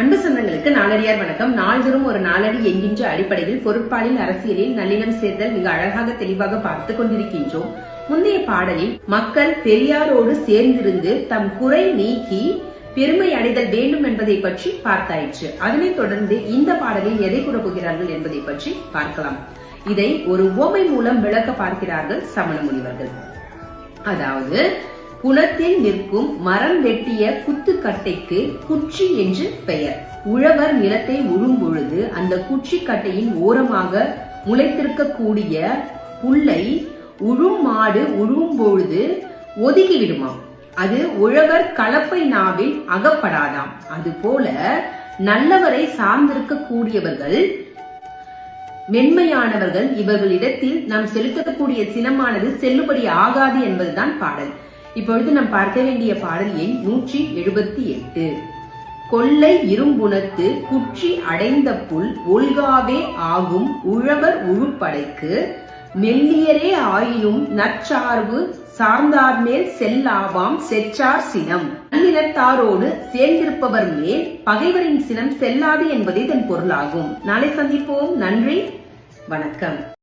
அன்பு சொந்தங்களுக்கு நாளடியார் வணக்கம். நாள்தோறும் ஒரு நாளடி என்கின்ற அடிப்படையில் பொருட்பாலில் அரசியலில் நல்லினம் சேர்தல் மிக அழகாக தெளிவாக பார்த்து கொண்டிருக்கின்றோம். முந்தைய பாடலில் மக்கள் பெரியாரோடு சேர்ந்திருந்து தம் குறை நீக்கி பெருமை அடைதல் வேண்டும் என்பதை பற்றி பார்த்தாயிற்று. அதனைத் தொடர்ந்து இந்த பாடலில் எதை கூற போகிறார்கள் என்பதை பற்றி பார்க்கலாம். இதை ஒரு ஓமை மூலம் விளக்க பார்க்கிறார்கள் சமண முனிவர்கள். அதாவது குளத்தில் நிற்கும் மரம் வெட்டிய குத்துக்கட்டைக்கு குச்சி என்று பெயர். உழவர் நிலத்தை உழும் பொழுது அந்த குச்சி கட்டையின் ஓரமாக முளைத்திருக்கக்கூடிய புல்லை உழும் மாடு உழும் பொழுது ஒதுக்கி விடுமாம் அது உழவர் கலப்பை நாவில் அகப்படாதாம். அதுபோல நல்லவரை சார்ந்திருக்கக்கூடியவர்கள் மென்மையானவர்கள் இவர்களிடத்தில் நாம் செலுத்தக்கூடிய சினமானது செல்லுபடி ஆகாது என்பதுதான் பாடல். இப்பொழுது நாம் பார்க்க வேண்டிய பாடல் எண் நூற்றி எழுபத்தி எட்டு. கொள்ளை இரும்புணத்து குற்றி அடைந்த புல் ஒல்காவே ஆகும் உழவர் உழுப்படைக்கு. மெல்லியரே ஆயினும் நற்சார்பு சார்ந்தார் மேல் செல்லாவாம் செற்றார் சினம். நல்லினத்தாரோடு சேர்ந்திருப்பவர் மேல் பகைவரின் சினம் செல்லாது என்பதே இதன் பொருளாகும். நாளை சந்திப்போம். நன்றி. வணக்கம்.